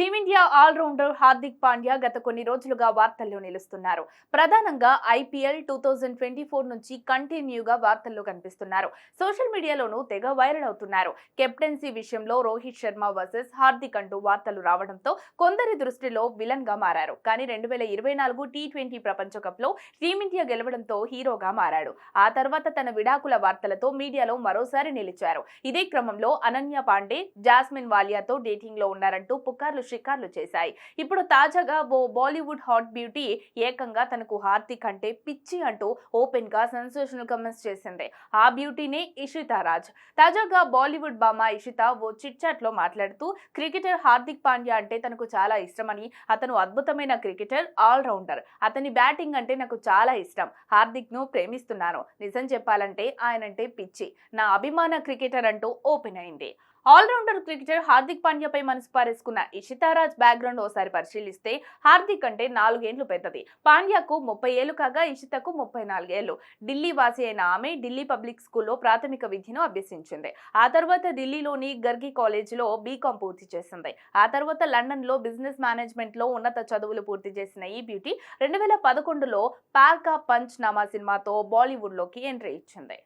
Team India allrounder Hardik Pandya గత కొన్ని రోజులుగా వార్తల్లో నిలుస్తున్నారు. ప్రధానంగా IPL two thousand twenty four నుంచి కంటిన్యూగా వార్తల్లో కనిపిస్తున్నారు. సోషల్ మీడియాలోనూ తెగ వైరల్ అవుతున్నారు. కెప్టెన్సీ విషయంలో రోహిత్ శర్మ వర్సెస్ హార్దిక్ అంటూ వార్తలు రావడంతో కొందరి దృష్టిలో విలన్గా మారారు. కానీ రెండు వేల ఇరవై నాలుగు టీ ట్వంటీ ప్రపంచ కప్లో టీమిండియా గెలవడంతో హీరోగా మారాడు. ఆ తర్వాత తన విడాకుల వార్తలతో మీడియాలో మరోసారి నిలిచారు. ఇదే క్రమంలో అనన్య పాండే జాస్మిన్ వాలియాతో డేటింగ్లో ఉన్నారంటూ పుకార్లు షికార్లు చేశాయి. ఇప్పుడు తాజాగా ఓ బాలీవుడ్ హాట్ బ్యూటీ ఏకంగా తనకు హార్దిక్ అంటే పిచ్చి అంటూ ఓపెన్గా సెన్సేషనల్ కమెంట్స్ చేసింది. ఆ బ్యూటీనే ఇషితా రాజ్. తాజాగా బాలీవుడ్ బామ ఇషితా ఓ చిట్ చాట్లో మాట్లాడుతూ క్రికెటర్ హార్దిక్ పాండ్యా అంటే తనకు చాలా ఇష్టమని అతను అద్భుతమైన క్రికెటర్ ఆల్రౌండర్ అతని బ్యాటింగ్ అంటే నాకు చాలా ఇష్టం. హార్దిక్ను ప్రేమిస్తున్నాను. నిజం చెప్పాలంటే ఆయనంటే పిచ్చి. నా అభిమాన క్రికెటర్ అంటూ ఓపెన్ అయింది. ఆల్రౌండర్ క్రికెటర్ హార్దిక్ పాండ్యాపై మనసు పారేసుకున్న ఇషితారాజ్ బ్యాక్గ్రౌండ్ ఓసారి పరిశీలిస్తే హార్దిక్ అంటే నాలుగేండ్లు పెద్దది. పాండ్యాకు ముప్పై ఏళ్ళు కాగా ఇషితకు ముప్పై నాలుగేళ్ళు ఢిల్లీ వాసి అయిన ఆమె ఢిల్లీ పబ్లిక్ స్కూల్లో ప్రాథమిక విద్యను అభ్యసించింది. ఆ తర్వాత ఢిల్లీలోని గర్గి కాలేజీలో బీకాం పూర్తి చేసింది. ఆ తర్వాత లండన్లో బిజినెస్ మేనేజ్మెంట్లో ఉన్నత చదువులు పూర్తి చేసిన ఈ బ్యూటీ రెండు వేల పదకొండులో పార్కా పంచ్ నామా సినిమాతో బాలీవుడ్లోకి ఎంట్రీ ఇచ్చింది.